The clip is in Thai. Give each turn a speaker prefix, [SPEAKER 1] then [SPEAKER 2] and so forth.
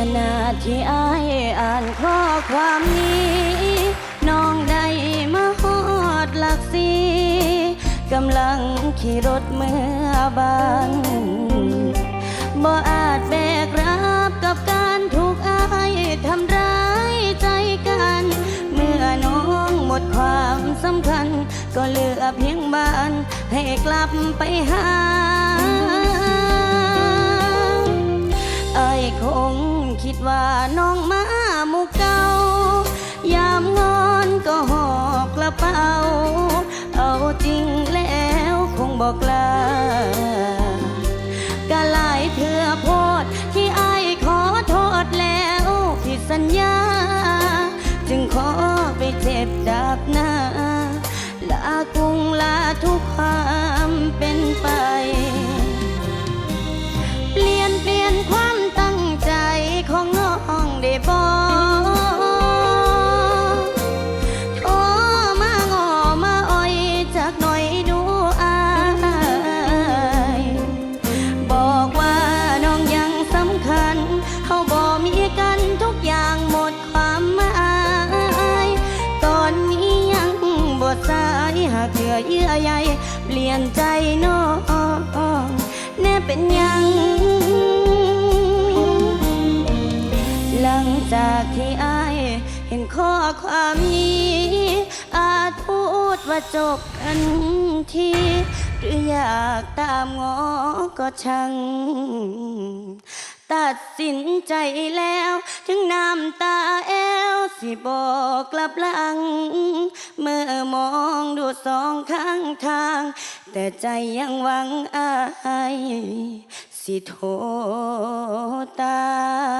[SPEAKER 1] ขณะที่อายอ่านข้อความนี้ น้องได้มาฮอดหลักสีกำลังขี่รถเมื่อบานบ่อาจแบกรับกับการถูกอายทำร้ายใจกัน เมื่อน้องหมดความสำคัญ ก็เหลือเพียงบ้านให้กลับไปหาไอ้าย คิดว่าน้องมาหมู่เก่า ยามงอนก็หอบกระเป๋า เอาจริงแล้วคงบอกลาก็หลายเถื่อโพดที่ไอขอโทษแล้วผิดสัญญา จึงขอไปเจ็บดาบหน้า ลากรุงลาทุกความเป็น อเยื่อใยเปลี่ยนใจน้องแน่เป็นยัง หลังจากที่อายเห็นข้อความนี้อาจพูดว่าจบกันทีหรืออยากตามงอก็ช่าง ตัดสินใจแล้ว ถึงน้ำตาแอวสิบอกกลับหลัง เมื่อมองดูสองข้างทาง แต่ใจยังหวังอาย สิโทตา